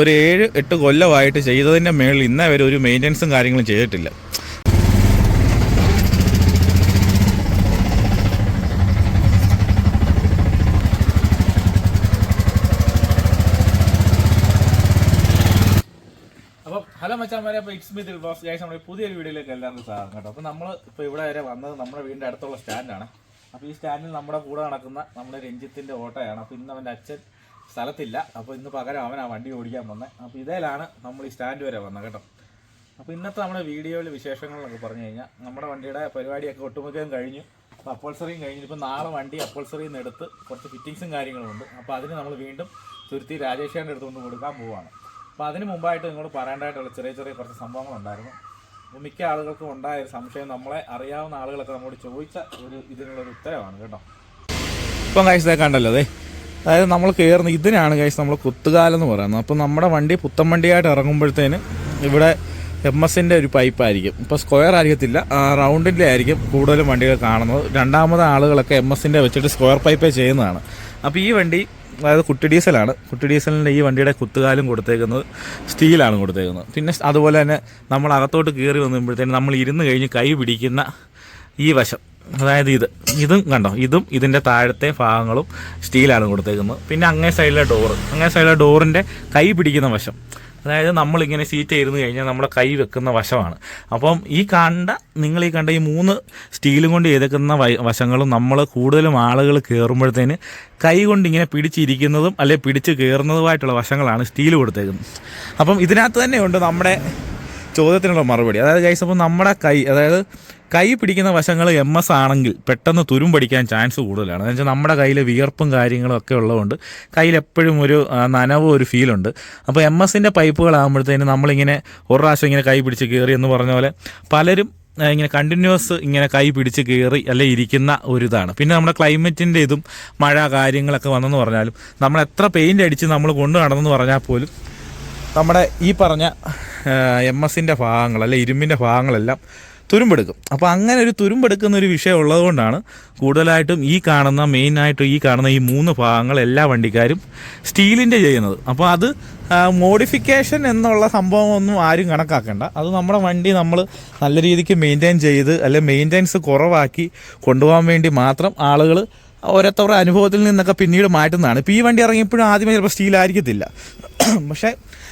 ഒരു ഏഴ് എട്ട് കൊല്ലമായിട്ട് ചെയ്തതിന്റെ മേളിൽ ഇന്നേ വരെ ഒരു മെയിന്റനൻസും കാര്യങ്ങളും ചെയ്തിട്ടില്ല. ഹലോ അപ്പോൾ നമ്മുടെ പുതിയൊരു വീഡിയോയിലേക്ക് എല്ലാവർക്കും സ്വാഗതം കേട്ടോ. അപ്പോൾ നമ്മൾ ഇപ്പോൾ ഇവിടെ വരെ വന്നത് നമ്മുടെ വീടിന്റെ അടുത്തുള്ള സ്റ്റാൻഡാണ് അപ്പോൾ ഈ സ്റ്റാൻഡിൽ നമ്മുടെ കൂടെ നടക്കുന്ന നമ്മുടെ രഞ്ജിത്തിന്റെ ഓട്ടോയാണ്. അപ്പോൾ ഇന്ന് അവന്റെ അച്ഛൻ സ്ഥലത്തില്ല. അപ്പോൾ ഇന്ന് പകരം അവൻ ആ വണ്ടി ഓടിക്കാൻ വന്നത് അപ്പോൾ ഇതേലാണ് നമ്മൾ ഈ സ്റ്റാൻഡ് വരെ വന്നത് കേട്ടോ. അപ്പോൾ ഇന്നത്തെ നമ്മുടെ വീഡിയോയിൽ വിശേഷങ്ങളൊക്കെ പറഞ്ഞു കഴിഞ്ഞാൽ നമ്മുടെ വണ്ടിയുടെ പരിപാടിയൊക്കെ ഒട്ടുമുഖം കഴിഞ്ഞു. അപ്പോൾ അപ്പോൾസറിയും കഴിഞ്ഞിപ്പോൾ നാളെ വണ്ടി അപ്പോൾസറിയിൽ നിന്ന് എടുത്ത് കുറച്ച് ഫിറ്റിങ്സും കാര്യങ്ങളും ഉണ്ട് അപ്പോൾ അതിന് നമ്മൾ വീണ്ടും തുരുത്തി രാജേഷേന്റെ അടുത്തുകൊണ്ട് കൊടുക്കാൻ പോവുകയാണ് അപ്പോൾ അതിന് മുമ്പായിട്ട് നിങ്ങൾ പറയേണ്ടതായിട്ടുള്ള ചെറിയ ചെറിയ കുറച്ച് സംഭവങ്ങളുണ്ടായിരുന്നു. അപ്പോൾ മിക്ക ആളുകൾക്കും ഉണ്ടായ ഒരു സംശയം നമ്മളെ അറിയാവുന്ന ആളുകളൊക്കെ നമ്മോട് ചോദിച്ച ഒരു ഇതിനുള്ളൊരു ഉത്തരവാണ് കേട്ടോ. ഇപ്പം കഴിച്ചതേ കണ്ടല്ലോ അതെ അതായത് നമ്മൾ കയറുന്ന ഇതിനാണ് കഴിച്ച് നമ്മൾ കുത്തുകാലം എന്ന് പറയുന്നത്. അപ്പോൾ നമ്മുടെ വണ്ടി പുത്തൻ വണ്ടിയായിട്ട് ഇറങ്ങുമ്പോഴത്തേന് ഇവിടെ എം എസിന്റെ ഒരു പൈപ്പായിരിക്കും ഇപ്പോൾ സ്ക്വയർ ആയിരിക്കത്തില്ല. റൗണ്ടിന്റെ ആയിരിക്കും കൂടുതലും വണ്ടികൾ കാണുന്നത്. രണ്ടാമത് ആളുകളൊക്കെ എം എസിന്റെ വെച്ചിട്ട് സ്ക്വയർ പൈപ്പേ ചെയ്യുന്നതാണ്. അപ്പോൾ ഈ വണ്ടി അതായത് കുട്ടി ഡീസലാണ്. കുട്ടി ഡീസലിന്റെ ഈ വണ്ടിയുടെ കുത്തുകാലും കൊടുത്തേക്കുന്നത് സ്റ്റീലാണ് കൊടുത്തേക്കുന്നത്. പിന്നെ അതുപോലെ തന്നെ നമ്മൾ അകത്തോട്ട് കയറി വന്നുമ്പോഴത്തേന് നമ്മൾ ഇരുന്ന് കഴിഞ്ഞ് കൈ പിടിക്കുന്ന ഈ വശം. അതായത് ഇത് ഇതും കണ്ടോ? ഇതും ഇതിന്റെ താഴത്തെ ഭാഗങ്ങളും സ്റ്റീലാണ് കൊടുത്തേക്കുന്നത്. പിന്നെ അങ്ങേ സൈഡിലെ ഡോറ് അങ്ങേ സൈഡിലെ ഡോറിന്റെ കൈ പിടിക്കുന്ന വശം. അതായത് നമ്മളിങ്ങനെ സീറ്റ് ഇരുന്ന് കഴിഞ്ഞാൽ നമ്മുടെ കൈ വെക്കുന്ന വശമാണ്. അപ്പം ഈ കണ്ട നിങ്ങൾ ഈ കണ്ട ഈ മൂന്ന് സ്റ്റീലും കൊണ്ട് ചെയ്തേക്കുന്ന വശങ്ങളും നമ്മൾ കൂടുതലും ആളുകൾ കയറുമ്പോഴത്തേന് കൈ കൊണ്ട് ഇങ്ങനെ പിടിച്ചിരിക്കുന്നതും അല്ലെങ്കിൽ പിടിച്ച് കയറുന്നതുമായിട്ടുള്ള വശങ്ങളാണ് സ്റ്റീൽ കൊടുത്തേക്കുന്നത്. അപ്പം ഇതിനകത്ത് തന്നെയുണ്ട് നമ്മുടെ ചോദ്യത്തിനുള്ള മറുപടി. അതായത് ഗൈസ് അപ്പം നമ്മുടെ കൈ അതായത് കൈ പിടിക്കുന്ന വശങ്ങൾ എം എസ് ആണെങ്കിൽ പെട്ടെന്ന് തുരും തുരുമ്പടിക്കാൻ ചാൻസ് കൂടുതലാണ്. എന്ന് വെച്ചാൽ നമ്മുടെ കയ്യിൽ വിയർപ്പും കാര്യങ്ങളും ഒക്കെ ഉള്ളതുകൊണ്ട് കയ്യിൽ എപ്പോഴും ഒരു നനവും ഒരു ഫീലുണ്ട് അപ്പോൾ എം എസിന്റെ പൈപ്പുകളാകുമ്പോഴത്തേന് നമ്മളിങ്ങനെ ഒരു പ്രാവശ്യം ഇങ്ങനെ കൈ പിടിച്ച് കയറി എന്ന് പറഞ്ഞ പോലെ പലരും ഇങ്ങനെ കണ്ടിന്യൂസ് ഇങ്ങനെ കൈ പിടിച്ച് കയറി അല്ലെ ഇരിക്കുന്ന ഒരു ഇതാണ് പിന്നെ നമ്മുടെ ക്ലൈമറ്റിന്റെ ഇതും മഴ കാര്യങ്ങളൊക്കെ വന്നെന്ന് പറഞ്ഞാലും നമ്മൾ എത്ര പെയിന്റ് അടിച്ച് നമ്മൾ കൊണ്ടു നടന്നെന്ന് പറഞ്ഞാൽ പോലും നമ്മുടെ ഈ പറഞ്ഞ എം എസിന്റെ ഭാഗങ്ങൾ അല്ലെ ഇരുമ്പിന്റെ ഭാഗങ്ങളെല്ലാം തുരുമ്പെടുക്കും. അപ്പോൾ അങ്ങനെ ഒരു തുരുമ്പെടുക്കുന്ന ഒരു വിഷയം ഉള്ളതുകൊണ്ടാണ് കൂടുതലായിട്ടും ഈ കാണുന്ന മെയിനായിട്ടും ഈ കാണുന്ന ഈ മൂന്ന് ഭാഗങ്ങൾ എല്ലാ വണ്ടിക്കാരും സ്റ്റീലിന്റെ ചെയ്യുന്നത്. അപ്പോൾ അത് മോഡിഫിക്കേഷൻ എന്നുള്ള സംഭവമൊന്നും ആരും കണക്കാക്കേണ്ട. അത് നമ്മുടെ വണ്ടി നമ്മൾ നല്ല രീതിക്ക് മെയിന്റെയിൻ ചെയ്ത് അല്ലെ മെയിന്റെനൻസ് കുറവാക്കി കൊണ്ടുപോകാൻ വേണ്ടി മാത്രം ആളുകൾ ഓരോരുത്തരുടെ അനുഭവത്തിൽ നിന്നൊക്കെ പിന്നീട് മാറ്റുന്നതാണ്. ഇപ്പോൾ ഈ വണ്ടി ഇറങ്ങിയപ്പോഴും ആദ്യമേ ചിലപ്പോൾ സ്റ്റീലായിരിക്കത്തില്ല. പക്ഷേ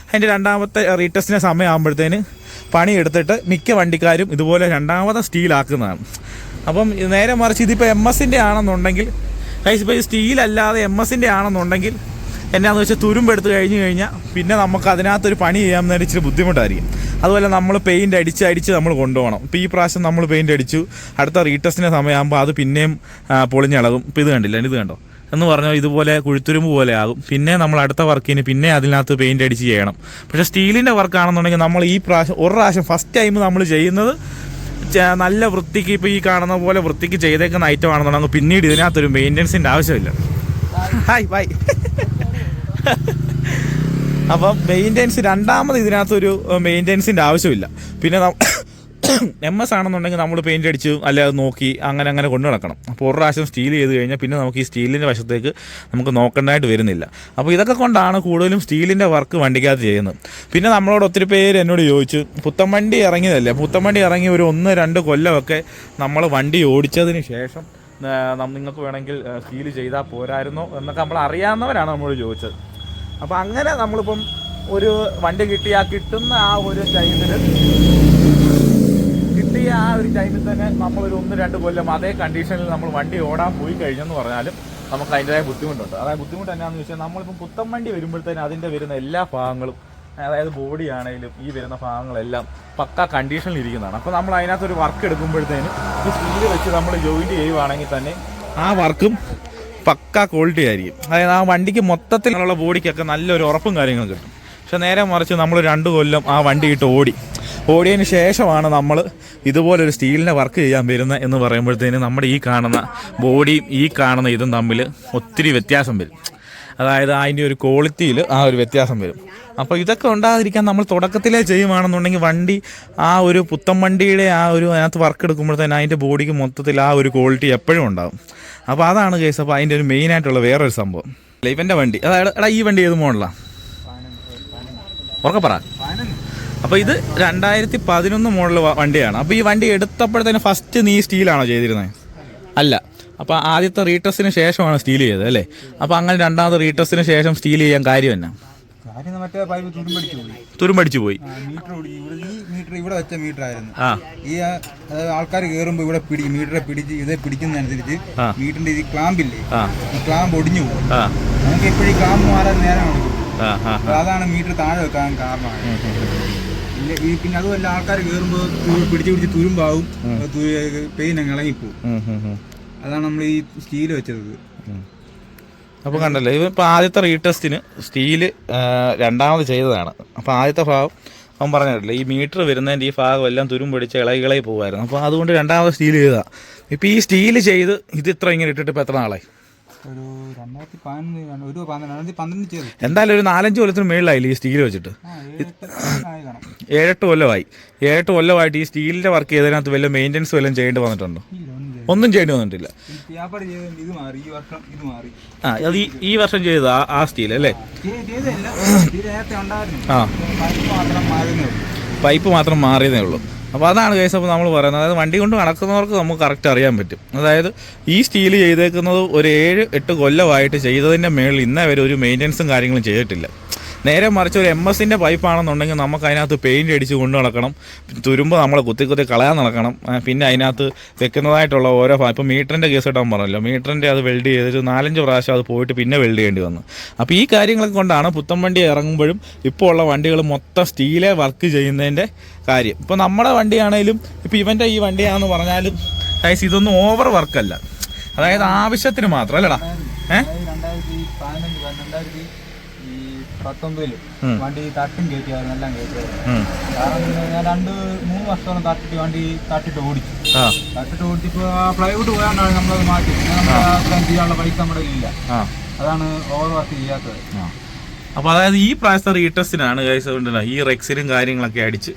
അതിന്റെ രണ്ടാമത്തെ റീടെസ്റ്റിന്റെ സമയമാകുമ്പോഴത്തേന് പണിയെടുത്തിട്ട് മിക്ക വണ്ടിക്കാരും ഇതുപോലെ രണ്ടാമത്തെ സ്റ്റീലാക്കുന്നതാണ് അപ്പം നേരെ മറിച്ച് ഇതിപ്പോൾ എം എസിന്റെ ആണെന്നുണ്ടെങ്കിൽ കൈസ് ഇപ്പോൾ സ്റ്റീൽ അല്ലാതെ എം എസിന്റെ ആണെന്നുണ്ടെങ്കിൽ എന്നാന്ന് വെച്ചാൽ തുരുമ്പെടുത്ത് കഴിഞ്ഞ് കഴിഞ്ഞാൽ പിന്നെ നമുക്ക് അതിനകത്തൊരു പണി ചെയ്യാൻ നേരം ഇച്ചിരി ബുദ്ധിമുട്ടായിരിക്കും. അതുപോലെ നമ്മൾ പെയിന്റ് അടിച്ച് അടിച്ച് നമ്മൾ കൊണ്ടുപോകണം. ഇപ്പോൾ ഈ പ്രാവശ്യം നമ്മൾ പെയിന്റ് അടിച്ചു അടുത്ത റീടെസ്റ്റിന്റെ സമയമാകുമ്പോൾ അത് പിന്നെയും പൊളിഞ്ഞിളകും. ഇപ്പോൾ ഇത് കണ്ടില്ല? ഇത് കണ്ടോ? എന്ന് പറഞ്ഞാൽ ഇതുപോലെ കുഴുത്തുരുമ്പ് പോലെ ആകും. പിന്നെ നമ്മൾ അടുത്ത വർക്കിന് പിന്നെ അതിനകത്ത് പെയിന്റ് അടിച്ച് ചെയ്യണം. പക്ഷേ സ്റ്റീലിന്റെ വർക്കാണെന്നുണ്ടെങ്കിൽ നമ്മൾ ഈ പ്രാവശ്യം ഒരു പ്രാവശ്യം ഫസ്റ്റ് ടൈം നമ്മൾ ചെയ്യുന്നത് നല്ല വൃത്തിക്ക് ഇപ്പോൾ ഈ കാണുന്ന പോലെ വൃത്തിക്ക് ചെയ്തേക്കുന്ന ഐറ്റം ആണെന്നുണ്ടെങ്കിൽ പിന്നീട് ഇതിനകത്തൊരു മെയിന്റനൻസിന്റെ ആവശ്യമില്ല. ഹായ് ബൈ അപ്പം മെയിന്റെനൻസ് രണ്ടാമത് ഇതിനകത്തൊരു മെയിന്റെനൻസിന്റെ ആവശ്യമില്ല. പിന്നെ എം എസ് ആണെന്നുണ്ടെങ്കിൽ നമ്മൾ പെയിന്റ് അടിച്ച് അല്ലാതെ നോക്കി അങ്ങനെ അങ്ങനെ കൊണ്ടു നടക്കണം. അപ്പോൾ ഒരു പ്രാവശ്യം സ്റ്റീൽ ചെയ്ത് കഴിഞ്ഞാൽ പിന്നെ നമുക്ക് ഈ സ്റ്റീലിന്റെ വശത്തേക്ക് നമുക്ക് നോക്കേണ്ടതായിട്ട് വരുന്നില്ല. അപ്പോൾ ഇതൊക്കെ കൊണ്ടാണ് കൂടുതലും സ്റ്റീലിന്റെ വർക്ക് വണ്ടിക്കകത്ത് ചെയ്യുന്നത്. പിന്നെ നമ്മളോട് ഒത്തിരി പേര് എന്നോട് ചോദിച്ചു പുത്തൻ വണ്ടി ഇറങ്ങിയതല്ലേ? പുത്തൻ വണ്ടി ഇറങ്ങി ഒരു ഒന്ന് രണ്ട് കൊല്ലമൊക്കെ നമ്മൾ വണ്ടി ഓടിച്ചതിന് ശേഷം നിങ്ങൾക്ക് വേണമെങ്കിൽ സ്റ്റീൽ ചെയ്താൽ പോരായിരുന്നോ എന്നൊക്കെ നമ്മൾ അറിയാവുന്നവരാണ് നമ്മളോട് ചോദിച്ചത്. അപ്പോൾ അങ്ങനെ നമ്മളിപ്പം ഒരു വണ്ടി കിട്ടി ആ കിട്ടുന്ന ആ ഒരു ടൈമിൽ കിട്ടിയ ആ ഒരു ടൈമിൽ തന്നെ നമ്മളൊരു ഒന്ന് രണ്ട് കൊല്ലം അതേ കണ്ടീഷനിൽ നമ്മൾ വണ്ടി ഓടാൻ പോയി കഴിഞ്ഞെന്ന് പറഞ്ഞാലും നമുക്ക് അതിന്റെതായ ബുദ്ധിമുട്ടുണ്ട്. അതായത് ബുദ്ധിമുട്ട് എന്നാന്ന് വെച്ചാൽ നമ്മളിപ്പം പുത്തൻ വണ്ടി വരുമ്പോഴത്തേനും അതിന്റെ വരുന്ന എല്ലാ ഭാഗങ്ങളും അതായത് ബോഡി ആണെങ്കിലും ഈ വരുന്ന ഭാഗങ്ങളെല്ലാം പക്ക കണ്ടീഷനിൽ ഇരിക്കുന്നതാണ്. അപ്പോൾ നമ്മൾ അതിനകത്തൊരു വർക്ക് എടുക്കുമ്പോഴത്തേനും ഈ സ്പീഡ് വെച്ച് നമ്മൾ ജോയിന്റ് ചെയ്യുവാണെങ്കിൽ തന്നെ ആ വർക്കും പക്ക ക്വാളിറ്റി ആയിരിക്കും. അതായത് ആ വണ്ടിക്ക് മൊത്തത്തിലുള്ള ബോഡിക്കൊക്കെ നല്ലൊരു ഉറപ്പും കാര്യങ്ങളും കിട്ടും. പക്ഷെ നേരെ മറിച്ച് നമ്മൾ രണ്ട് കൊല്ലം ആ വണ്ടി ഇട്ട് ഓടി. ഓടിയതിന് ശേഷമാണ് നമ്മൾ ഇതുപോലൊരു സ്റ്റീലിന്റെ വർക്ക് ചെയ്യാൻ വരുന്നത് എന്ന് പറയുമ്പോഴത്തേന് നമ്മുടെ ഈ കാണുന്ന ബോഡിയും ഈ കാണുന്ന ഇതും തമ്മിൽ ഒത്തിരി വ്യത്യാസം വരും. അതായത് അതിന്റെ ഒരു ക്വാളിറ്റിയിൽ ആ ഒരു വ്യത്യാസം വരും. അപ്പോൾ ഇതൊക്കെ ഉണ്ടാകാതിരിക്കാൻ നമ്മൾ തുടക്കത്തിലേ ചെയ്യുവാണെന്നുണ്ടെങ്കിൽ വണ്ടി ആ ഒരു പുത്തൻ വണ്ടിയുടെ ആ ഒരു അതിനകത്ത് വർക്ക് എടുക്കുമ്പോഴത്തേന് അതിന്റെ ബോഡിക്ക് മൊത്തത്തിൽ ആ ഒരു ക്വാളിറ്റി എപ്പോഴും ഉണ്ടാകും. അപ്പോൾ അതാണ് കേസ് അപ്പോൾ അതിന്റെ ഒരു മെയിനായിട്ടുള്ള വേറൊരു സംഭവം. ഇവന്റെ വണ്ടി. അതായത് എടാ ഈ വണ്ടി ഏത് മോഡലാണ് പറ. അപ്പോൾ ഇത് രണ്ടായിരത്തി പതിനൊന്ന് മോഡൽ വണ്ടിയാണ്. അപ്പോൾ ഈ വണ്ടി എടുത്തപ്പോഴത്തേന് ഫസ്റ്റ് നീ സ്റ്റീലാണോ ചെയ്തിരുന്നത് അല്ല. അപ്പോൾ ആദ്യത്തെ റീടെസ്റ്റിന് ശേഷമാണ് സ്റ്റീൽ ചെയ്തത് അല്ലേ? അപ്പോൾ അങ്ങനെ രണ്ടാമത് റീടെസ്റ്റിന് ശേഷം സ്റ്റീൽ ചെയ്യാൻ കാര്യം തന്നെ തുരുമ്പടിച്ചു പോയി. മീറ്റർ ഇവിടെ ഈ മീറ്റർ ഇവിടെ വെച്ച മീറ്റർ ആയിരുന്നു. ഈ ആൾക്കാർ കയറുമ്പോൾ ഇവിടെ പിടി മീറ്ററെ പിടിച്ച് ഇത് പിടിക്കുന്നതനുസരിച്ച്. മീറ്ററിന്റെ ഈ ക്ലാമ്പില്ലേ ആ. ഈ ക്ലാമ്പ് ഒടിഞ്ഞു പോകും ആ. നമുക്ക് എപ്പോഴും ക്ലാമ്പ് മാറാൻ നേരം ആ ആ അപ്പോൾ അതാണ് മീറ്റർ താഴെ വെക്കാൻ കാരണം. ഈ പിന്നെ അതുമല്ല ആൾക്കാർ കയറുമ്പോൾ പിടിച്ച് പിടിച്ച് തുരുമ്പാവും. പെയിൻ അങ്ങ് ഉം. അതാണ് നമ്മൾ ഈ സ്റ്റീൽ വെച്ചത്. അപ്പോൾ കണ്ടല്ലോ ഇത് ഇപ്പോൾ ആദ്യത്തെ റീടെസ്റ്റിന് സ്റ്റീൽ രണ്ടാമത് ചെയ്തതാണ്. അപ്പോൾ ആദ്യത്തെ ഭാഗം അവൻ പറഞ്ഞിട്ടില്ല ഈ മീറ്റർ വരുന്നതിന്റെ ഈ ഭാഗം എല്ലാം തുരുമ്പൊടിച്ച് ഇളകി ഇളകി പോകുമായിരുന്നു അപ്പോൾ അതുകൊണ്ട് രണ്ടാമത് സ്റ്റീൽ ചെയ്തതാണ് ഇപ്പോൾ ഈ സ്റ്റീൽ ചെയ്ത് ഇത് ഇത്ര ഇങ്ങനെ ഇട്ടിട്ട് ഇപ്പോൾ എത്ര നാളായി? ഒരു രണ്ടായിരത്തി പതിനൊന്ന് ഒരു പന്ത്രണ്ട് രണ്ടായിരത്തി പന്ത്രണ്ട് ചെയ്തു എന്തായാലും ഒരു നാലഞ്ച് കൊല്ലത്തിന് മേളിലായില്ലേ ഈ സ്റ്റീൽ വെച്ചിട്ട്? ഏഴെട്ട് കൊല്ലമായി ഏഴെട്ട് കൊല്ലമായിട്ട് ഈ സ്റ്റീലിന്റെ വർക്ക് ചെയ്തതിനകത്ത് വല്ല മെയിന്റനൻസ് വല്ലതും ചെയ്യേണ്ടി വന്നിട്ടുണ്ടോ? ഒന്നും ചെയ്യേണ്ടി വന്നിട്ടില്ല. ആ അത് ഈ വർഷം ചെയ്ത ആ സ്റ്റീൽ അല്ലേ? ആ പൈപ്പ് മാത്രം മാറിയതേ ഉള്ളൂ. അപ്പോൾ അതാണ് കേസ് അപ്പോൾ നമ്മൾ പറയുന്നത്. അതായത് വണ്ടി കൊണ്ട് നടക്കുന്നവർക്ക് നമുക്ക് കറക്റ്റ് അറിയാൻ പറ്റും. അതായത് ഈ സ്റ്റീൽ ചെയ്തേക്കുന്നത് ഒരു ഏഴ് എട്ട് കൊല്ലമായിട്ട് ചെയ്തതിന്റെ മേളിൽ ഇന്നേ വരെ ഒരു മെയിന്റനൻസും കാര്യങ്ങളും ചെയ്തിട്ടില്ല. നേരെ മറിച്ച് ഒരു എം എസിന്റെ പൈപ്പാണെന്നുണ്ടെങ്കിൽ നമുക്ക് അതിനകത്ത് പെയിന്റ് അടിച്ച് കൊണ്ടു നടക്കണം. തുരുമ്പ് നമ്മൾ കുത്തി കുത്തി കളയാൻ നടക്കണം. പിന്നെ അതിനകത്ത് വെക്കുന്നതായിട്ടുള്ള ഓരോ ഇപ്പം മീറ്ററിന്റെ കേസ് ഇട്ടാൻ പറഞ്ഞല്ലോ. മീറ്ററിന്റെ അത് വെൽഡ് ചെയ്തിട്ട് നാലഞ്ച് പ്രാവശ്യം അത് പോയിട്ട് പിന്നെ വെൽഡ് ചെയ്യേണ്ടി വന്നു. അപ്പോൾ ഈ കാര്യങ്ങളൊക്കെ കൊണ്ടാണ് പുത്തൻ വണ്ടി ഇറങ്ങുമ്പോഴും ഇപ്പോൾ ഉള്ള വണ്ടികൾ മൊത്തം സ്റ്റീലേ വർക്ക് ചെയ്യുന്നതിന്റെ കാര്യം. ഇപ്പോൾ നമ്മുടെ വണ്ടിയാണേലും ഇപ്പോൾ ഇവന്റെ ഈ വണ്ടിയാണെന്ന് പറഞ്ഞാലും ഗൈസ് ഇതൊന്നും ഓവർ വർക്കല്ല അതായത് ആവശ്യത്തിന് മാത്രം അല്ലടാ. ഏ അതായത് രണ്ടായിരത്തി പതിനഞ്ച് രണ്ടായിരത്തി ഈ പത്തൊമ്പതിൽ. വണ്ടി തട്ടും കയറ്റിയായിരുന്നു എല്ലാം കയറ്റിയായിരുന്നു. കാരണം ഞാൻ രണ്ട് മൂന്ന് വർഷത്തോളം തട്ടിട്ട് വണ്ടി തട്ടിട്ട് ഓടിച്ചു. തട്ടിട്ട് ഓടിച്ചപ്പോ ആ പ്ലൈവുഡ് പോയാണ്ടാണ് നമ്മളത് മാറ്റി. അത്രയും ചെയ്യാനുള്ള പൈസ നമ്മുടെ ഇല്ല അതാണ് ഓവർ വർക്ക് ചെയ്യാത്തത് അപ്പോൾ അതായത് ഈ പ്രാവശ്യത്തെ റീടെസ്റ്റിനാണ് കൈസ് ഉണ്ടല്ലോ ഈ റെക്സിലും കാര്യങ്ങളൊക്കെ അടിച്ച്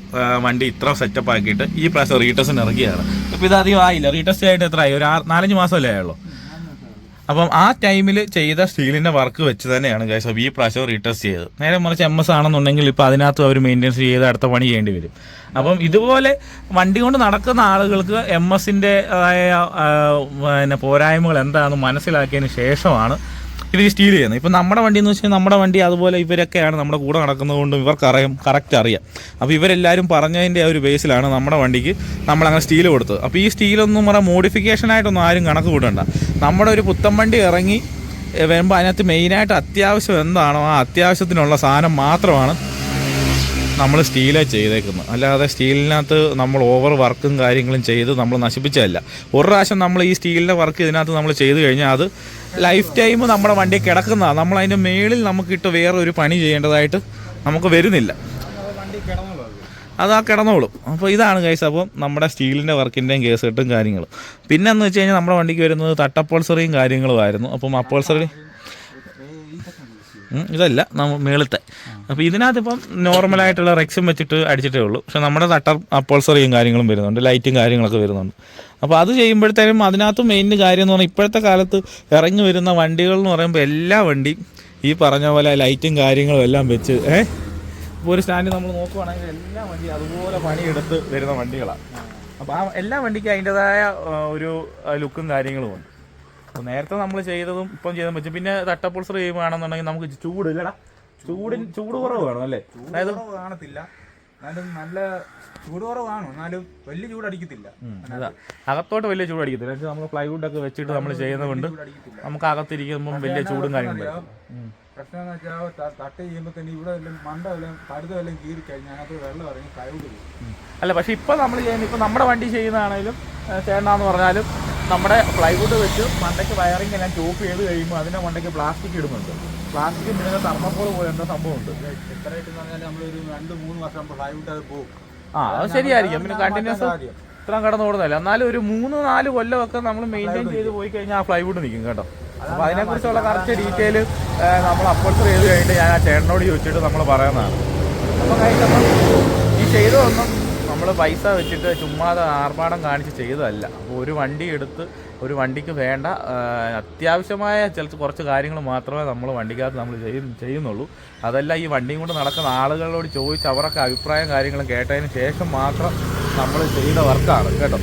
വണ്ടി ഇത്ര സെറ്റപ്പ് ആക്കിയിട്ട് ഈ പ്രാവശ്യം റീടെസ്റ്റിന് ഇറങ്ങിയാണ് ഇപ്പോൾ ഇത് അധികം ആയില്ല. റീടെസ്റ്റ് ആയിട്ട് എത്ര ആയി? ഒരു നാലഞ്ച് മാസമല്ലേ ആയുള്ളൂ. അപ്പം ആ ടൈമിൽ ചെയ്ത സ്റ്റീലിന്റെ വർക്ക് വെച്ച് തന്നെയാണ് ഗൈസ് ഈ പ്രാവശ്യം റീടെസ്റ്റ് ചെയ്തത്. നേരെ മറിച്ച് എം എസ് ആണെന്നുണ്ടെങ്കിൽ ഇപ്പോൾ അതിനകത്ത് അവർ മെയിന്റെനൻസ് ചെയ്ത് അടുത്ത പണി ചെയ്യേണ്ടി വരും. അപ്പം ഇതുപോലെ വണ്ടി കൊണ്ട് നടക്കുന്ന ആളുകൾക്ക് എം എസിന്റെ പിന്നെ പോരായ്മകൾ എന്താണെന്ന് മനസ്സിലാക്കിയതിന് ശേഷമാണ് ഈ സ്റ്റീൽ ചെയ്യുന്നത്. ഇപ്പം നമ്മുടെ വണ്ടി എന്ന് വെച്ചാൽ നമ്മുടെ വണ്ടി അതുപോലെ ഇവരൊക്കെയാണ് നമ്മുടെ കൂടെ നടക്കുന്നതുകൊണ്ടും ഇവർക്ക് അറിയാം കറക്റ്റ് അറിയാം. അപ്പോൾ ഇവരെല്ലാവരും പറഞ്ഞതിന്റെ ആ ഒരു ബേസിലാണ് നമ്മുടെ വണ്ടിക്ക് നമ്മളങ്ങനെ സ്റ്റീൽ കൊടുത്തത്. അപ്പോൾ ഈ സ്റ്റീലൊന്നും പറയാൻ മോഡിഫിക്കേഷനായിട്ടൊന്നും ആരും കണക്ക് കൂട്ടണ്ട. നമ്മുടെ ഒരു പുത്തൻ വണ്ടി ഇറങ്ങി വരുമ്പോൾ അതിനകത്ത് മെയിനായിട്ട് അത്യാവശ്യം എന്താണോ ആ അത്യാവശ്യത്തിനുള്ള സാധനം മാത്രമാണ് നമ്മൾ സ്റ്റീലേ ചെയ്തേക്കുന്നത്. അല്ലാതെ സ്റ്റീലിനകത്ത് നമ്മൾ ഓവർ വർക്കും കാര്യങ്ങളും ചെയ്ത് നമ്മൾ നശിപ്പിച്ചതല്ല. ഒരു പ്രാവശ്യം നമ്മൾ ഈ സ്റ്റീലിന്റെ വർക്ക് ഇതിനകത്ത് നമ്മൾ ചെയ്ത് കഴിഞ്ഞാൽ അത് ലൈഫ് ടൈം നമ്മുടെ വണ്ടി കിടക്കുന്നതാണ് നമ്മൾ അതിന്റെ മേളിൽ നമുക്കിട്ട് വേറെ ഒരു പണി ചെയ്യേണ്ടതായിട്ട് നമുക്ക് വരുന്നില്ല. അത് ആ കിടന്നോളും. അപ്പോൾ ഇതാണ് കേസ് അപ്പം നമ്മുടെ സ്റ്റീലിന്റെ വർക്കിന്റെയും കേസ് കെട്ടും കാര്യങ്ങളും. പിന്നെ എന്ന് വെച്ച് കഴിഞ്ഞാൽ നമ്മുടെ വണ്ടിക്ക് വരുന്നത് തട്ടപ്പോൾസറിയും കാര്യങ്ങളുമായിരുന്നു. അപ്പം അപ്പോൾസറി ഇതല്ല മേളത്തെ. അപ്പൊ ഇതിനകത്ത് ഇപ്പം നോർമലായിട്ടുള്ള റെക്സും വെച്ചിട്ട് അടിച്ചിട്ടേ ഉള്ളൂ. പക്ഷെ നമ്മുടെ തട്ടർ അപ്പോൾസറിയും കാര്യങ്ങളും വരുന്നുണ്ട് ലൈറ്റും കാര്യങ്ങളൊക്കെ വരുന്നുണ്ട്. അപ്പൊ അത് ചെയ്യുമ്പോഴത്തേനും അതിനകത്ത് മെയിൻ കാര്യം എന്ന് പറഞ്ഞാൽ ഇപ്പോഴത്തെ കാലത്ത് ഇറങ്ങി വരുന്ന വണ്ടികൾ എന്ന് പറയുമ്പോൾ എല്ലാ വണ്ടിയും ഈ പറഞ്ഞ പോലെ ലൈറ്റും കാര്യങ്ങളും എല്ലാം വെച്ച് ഏ? ഇപ്പോൾ ഒരു സ്റ്റാൻഡ് നമ്മൾ നോക്കുവാണെങ്കിൽ എല്ലാ വണ്ടിയും അതുപോലെ പണിയെടുത്ത് വരുന്ന വണ്ടികളാണ് അപ്പോൾ ആ എല്ലാ വണ്ടിക്കും അതിന്റെതായ ഒരു ലുക്കും കാര്യങ്ങളും ഉണ്ട്. നേരത്തെ നമ്മൾ ചെയ്തതും ഇപ്പം ചെയ്തതും പറ്റും പിന്നെ തട്ടപ്പുൾസർ ചെയ്യുകയാണെന്നുണ്ടെങ്കിൽ നമുക്ക് ചൂട് ഇല്ലടാ. ചൂടിന് ചൂട് കുറവ് വേണം അല്ലേ? അതായത് കാണത്തില്ല. എന്നാലും നല്ല ചൂട് കുറവ് എന്നാലും വലിയ ചൂട് അടിക്കത്തില്ല. അതാ. അകത്തോട്ട് വലിയ ചൂട് അടിക്കത്തില്ല. നമ്മൾ പ്ലൈവുഡ് ഒക്കെ വെച്ചിട്ട് നമ്മൾ ചെയ്യുന്നതുകൊണ്ട് നമുക്ക് അകത്തിരിക്കുമ്പം വലിയ ചൂടും കാര്യങ്ങളും. പ്രശ്നം എന്ന് വെച്ചാൽ തട്ട് ചെയ്യുമ്പോൾ തന്നെ ഇവിടെ മണ്ട വല്ലതും പടുത വല്ലതും കീറി കഴിഞ്ഞാൽ അതിനകത്ത് വെള്ളം ഇറങ്ങി കൈവിട് പോകും. അല്ല പക്ഷെ ഇപ്പം നമ്മൾ ചെയ്യുന്ന ഇപ്പം നമ്മുടെ വണ്ടി ചെയ്യുന്നതാണെങ്കിലും ചേട്ടനാന്ന് പറഞ്ഞാലും നമ്മുടെ പ്ലൈവുഡ് വെച്ച് മണ്ടയ്ക്ക് വയറിംഗ് എല്ലാം ചോപ്പ് ചെയ്ത് കഴിയുമ്പോൾ അതിനെ മണ്ടയ്ക്ക് പ്ലാസ്റ്റിക് ഇടുന്നുണ്ട്. പ്ലാസ്റ്റിക് ഇടുന്ന തർമ്മപ്പോൾ പോലെ എന്തോ സംഭവമുണ്ട്? എത്രയായിട്ട് പറഞ്ഞാൽ നമ്മളൊരു രണ്ട് മൂന്ന് വർഷം ഫ്ലൈവുഡ് അത് പോകും. ആ അത് ശരിയായിരിക്കും. പിന്നെ കണ്ടിന്യൂസ് ഇത്രയും കടന്നു ഓടുന്നില്ല എന്നാലും ഒരു മൂന്ന് നാല് കൊല്ലമൊക്കെ നമ്മൾ മെയിന്റെയിൻ ചെയ്ത് പോയി കഴിഞ്ഞാൽ ആ പ്ലൈവുഡ് നിൽക്കും കേട്ടോ. അപ്പോൾ അതിനെക്കുറിച്ചുള്ള കറക്റ്റ് ഡീറ്റെയിൽ നമ്മൾ അപ്പോഴത്തെ ചെയ്ത് കഴിഞ്ഞിട്ട് ഞാൻ ആ ചേട്ടനോട് ചോദിച്ചിട്ട് നമ്മൾ പറയുന്നതാണ് അപ്പോൾ കഴിച്ചപ്പോൾ ഈ ചെയ്തതൊന്നും നമ്മൾ പൈസ വെച്ചിട്ട് ചുമ്മാതെ ആർഭാടം കാണിച്ച് ചെയ്തതല്ല. അപ്പോൾ ഒരു വണ്ടി എടുത്ത് ഒരു വണ്ടിക്ക് വേണ്ട അത്യാവശ്യമായ ചില കുറച്ച് കാര്യങ്ങൾ മാത്രമേ നമ്മൾ വണ്ടിക്കകത്ത് നമ്മൾ ചെയ്യും ചെയ്യുന്നുള്ളൂ. അതല്ല ഈ വണ്ടിയും കൊണ്ട് നടക്കുന്ന ആളുകളോട് ചോദിച്ച് അവരൊക്കെ അഭിപ്രായം കാര്യങ്ങളും കേട്ടതിന് ശേഷം മാത്രം നമ്മൾ ചെയ്ത വർക്കാണ് കേട്ടോ.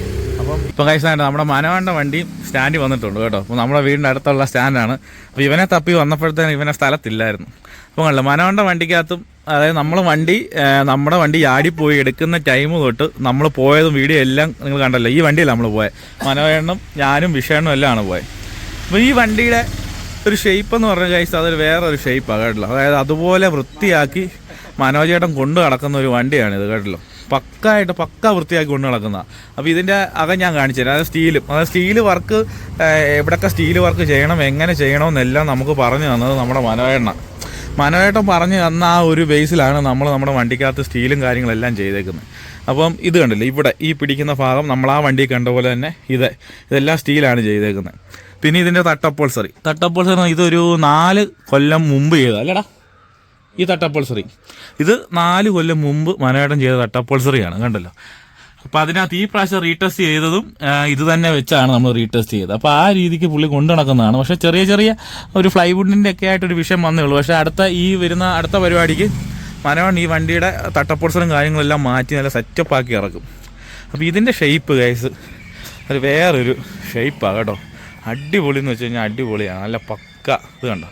അപ്പം ഇപ്പം കഴിച്ചാണ്ട് നമ്മുടെ മനോഹണ്ട വണ്ടി സ്റ്റാൻഡിൽ വന്നിട്ടുണ്ട് കേട്ടോ. അപ്പോൾ നമ്മുടെ വീടിന്റെ അടുത്തുള്ള സ്റ്റാൻഡാണ് അപ്പോൾ ഇവനെ തപ്പി വന്നപ്പോഴത്തേന് ഇവനെ സ്ഥലത്തില്ലായിരുന്നു. അപ്പോൾ കണ്ടല്ലോ മനോഹണ്ട വണ്ടിക്കകത്തും അതായത് നമ്മൾ വണ്ടി നമ്മുടെ വണ്ടി ആടിപ്പോയി എടുക്കുന്ന ടൈം തൊട്ട് നമ്മൾ പോയതും വീഡിയോ എല്ലാം നിങ്ങൾ കണ്ടല്ലോ. ഈ വണ്ടിയല്ല നമ്മൾ പോയത് മനോഹരനും ഞാനും വിഷയണ്ണും ആണ് പോയത് അപ്പോൾ ഈ വണ്ടിയുടെ ഒരു ഷേപ്പ് എന്ന് പറഞ്ഞ കഴിച്ചാൽ അതൊരു വേറൊരു ഷേപ്പാണ് കേട്ടല്ലോ. അതായത് അതുപോലെ വൃത്തിയാക്കി മനോജേട്ടൻ കൊണ്ടു നടക്കുന്ന ഒരു വണ്ടിയാണിത് കേട്ടല്ലോ. പക്കായിട്ട് പക്ക വൃത്തിയാക്കി കൊണ്ടു നടക്കുന്ന. അപ്പോൾ ഇതിന്റെ അകം ഞാൻ കാണിച്ചു തരാം. അതായത് സ്റ്റീലും. അതായത് സ്റ്റീൽ വർക്ക് എവിടെയൊക്കെ സ്റ്റീൽ വർക്ക് ചെയ്യണം എങ്ങനെ ചെയ്യണമെന്നെല്ലാം നമുക്ക് പറഞ്ഞു തന്നത് നമ്മുടെ മനോഹരനാണ് മനോയേട്ടൻ പറഞ്ഞു തന്ന ആ ഒരു ബേസിലാണ് നമ്മൾ നമ്മുടെ വണ്ടിക്കകത്ത് സ്റ്റീലും കാര്യങ്ങളെല്ലാം ചെയ്തേക്കുന്നത്. അപ്പം ഇത് കണ്ടില്ലേ ഇവിടെ ഈ പിടിക്കുന്ന ഭാഗം നമ്മൾ ആ വണ്ടി കണ്ട പോലെ തന്നെ ഇത് ഇതെല്ലാം സ്റ്റീലാണ് ചെയ്തേക്കുന്നത്. പിന്നെ ഇതിന്റെ തട്ടപ്പോൾസറി. തട്ടപ്പോൾസറി ഇതൊരു നാല് കൊല്ലം മുമ്പ് ചെയ്തത് ഈ തട്ടപ്പൾസറി. ഇത് നാല് കൊല്ലം മുമ്പ് മനേടം ചെയ്ത തട്ടപ്പൾസറിയാണ് കണ്ടല്ലോ. അപ്പോൾ അതിനകത്ത് ഈ പ്രാവശ്യം റീടെസ്റ്റ് ചെയ്തതും ഇത് തന്നെ വെച്ചാണ് നമ്മൾ റീടെസ്റ്റ് ചെയ്തത്. അപ്പോൾ ആ രീതിക്ക് പുള്ളി കൊണ്ടു നടക്കുന്നതാണ്. പക്ഷേ ചെറിയ ചെറിയ ഒരു ഫ്ലൈവുഡിന്റെ ഒക്കെ ആയിട്ടൊരു വിഷയം വന്നേ ഉള്ളൂ. പക്ഷേ അടുത്ത ഈ വരുന്ന അടുത്ത പരിപാടിക്ക് മനോഹരൻ ഈ വണ്ടിയുടെ തട്ടപ്പോൾസറും കാര്യങ്ങളെല്ലാം മാറ്റി നല്ല സെറ്റപ്പ് ആക്കി ഇറക്കും. അപ്പോൾ ഇതിന്റെ ഷേപ്പ് ഗൈസ് ഒരു വേറൊരു ഷേപ്പാണ് കേട്ടോ. അടിപൊളി എന്ന് വെച്ച് കഴിഞ്ഞാൽ അടിപൊളിയാണ്. നല്ല പക്ക ഇത് കണ്ടോ?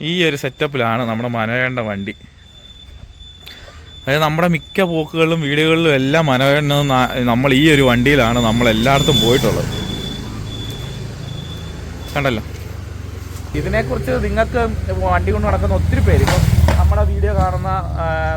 ഈ ഒരു സെറ്റപ്പിലാണ് നമ്മുടെ മനോഹരന്റെ വണ്ടി. അതായത് നമ്മുടെ മിക്ക പോക്കുകളിലും വീഡിയോകളിലും എല്ലാം മനോഹരൻ നമ്മൾ ഈ ഒരു വണ്ടിയിലാണ് നമ്മൾ എല്ലായിടത്തും പോയിട്ടുള്ളത്. കണ്ടല്ലോ? ഇതിനെക്കുറിച്ച് നിങ്ങൾക്ക് വണ്ടി കൊണ്ട് നടക്കുന്ന ഒത്തിരി പേര് ഇപ്പം നമ്മുടെ വീഡിയോ കാണുന്ന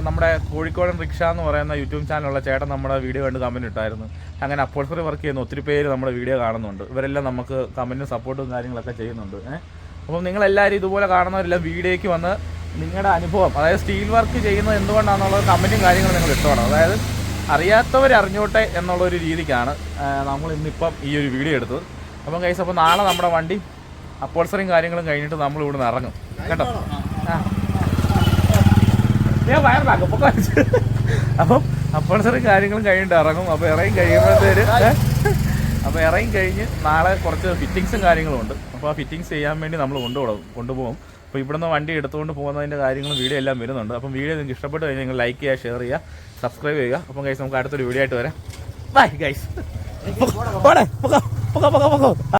നമ്മുടെ കോഴിക്കോടൻ റിക്ഷ എന്ന് പറയുന്ന യൂട്യൂബ് ചാനലുള്ള ചേട്ടൻ നമ്മുടെ വീഡിയോ കണ്ട് കമന്റ് ഇട്ടായിരുന്നു. അങ്ങനെ അപ്പോൾ വർക്ക് ചെയ്യുന്ന ഒത്തിരി പേര് നമ്മുടെ വീഡിയോ കാണുന്നുണ്ട്. ഇവരെല്ലാം നമുക്ക് കമന്റും സപ്പോർട്ടും കാര്യങ്ങളൊക്കെ ചെയ്യുന്നുണ്ട്. ഏഹ് അപ്പം നിങ്ങളെല്ലാവരും ഇതുപോലെ കാണുന്നവരെല്ലാം വീഡിയോയ്ക്ക് വന്ന് നിങ്ങളുടെ അനുഭവം അതായത് സ്റ്റീൽ വർക്ക് ചെയ്യുന്നത് എന്തുകൊണ്ടാണെന്നുള്ള കമന്റും കാര്യങ്ങളും നിങ്ങൾ ഇട്ടോണം അതായത് അറിയാത്തവർ അറിഞ്ഞോട്ടെ എന്നുള്ളൊരു രീതിക്കാണ് നമ്മൾ ഇന്നിപ്പം ഈ ഒരു വീഡിയോ എടുത്തത്. അപ്പം കൈസ് അപ്പോൾ നാളെ നമ്മുടെ വണ്ടി അപ്പോൾസറിയും കാര്യങ്ങളും കഴിഞ്ഞിട്ട് നമ്മൾ ഇവിടെ നിന്ന് ഇറങ്ങും. കേട്ടോ? ഞാൻ വയറിലാക്കും പൊക്കോ. അപ്പം അപ്പോൾസറി കാര്യങ്ങളും കഴിഞ്ഞിട്ട് ഇറങ്ങും. അപ്പോൾ ഇറങ്ങി കഴിയുമ്പോഴത്തേര് അപ്പോൾ ഇറങ്ങി കഴിഞ്ഞ് നാളെ കുറച്ച് ഫിറ്റിങ്സും കാര്യങ്ങളും ഉണ്ട്. അപ്പോൾ ആ ഫിറ്റിങ്സ് ചെയ്യാൻ വേണ്ടി നമ്മൾ കൊണ്ടുപോകും കൊണ്ടുപോകും. അപ്പോൾ ഇവിടുന്ന് വണ്ടി എടുത്തുകൊണ്ട് പോകുന്നതിന്റെ കാര്യങ്ങളും വീഡിയോ എല്ലാം വരുന്നുണ്ട്. അപ്പം വീഡിയോ നിങ്ങൾക്ക് ഇഷ്ടപ്പെട്ട് കഴിഞ്ഞാൽ നിങ്ങൾ ലൈക്ക് ചെയ്യുക ഷെയർ ചെയ്യുക സബ്സ്ക്രൈബ് ചെയ്യുക. അപ്പം ഗൈസ് നമുക്ക് അടുത്തൊരു വീഡിയോ ആയിട്ട് വരാം. ബൈ ഗൈസ് പോകാം പോകാം പോകാം. പൊക്കോ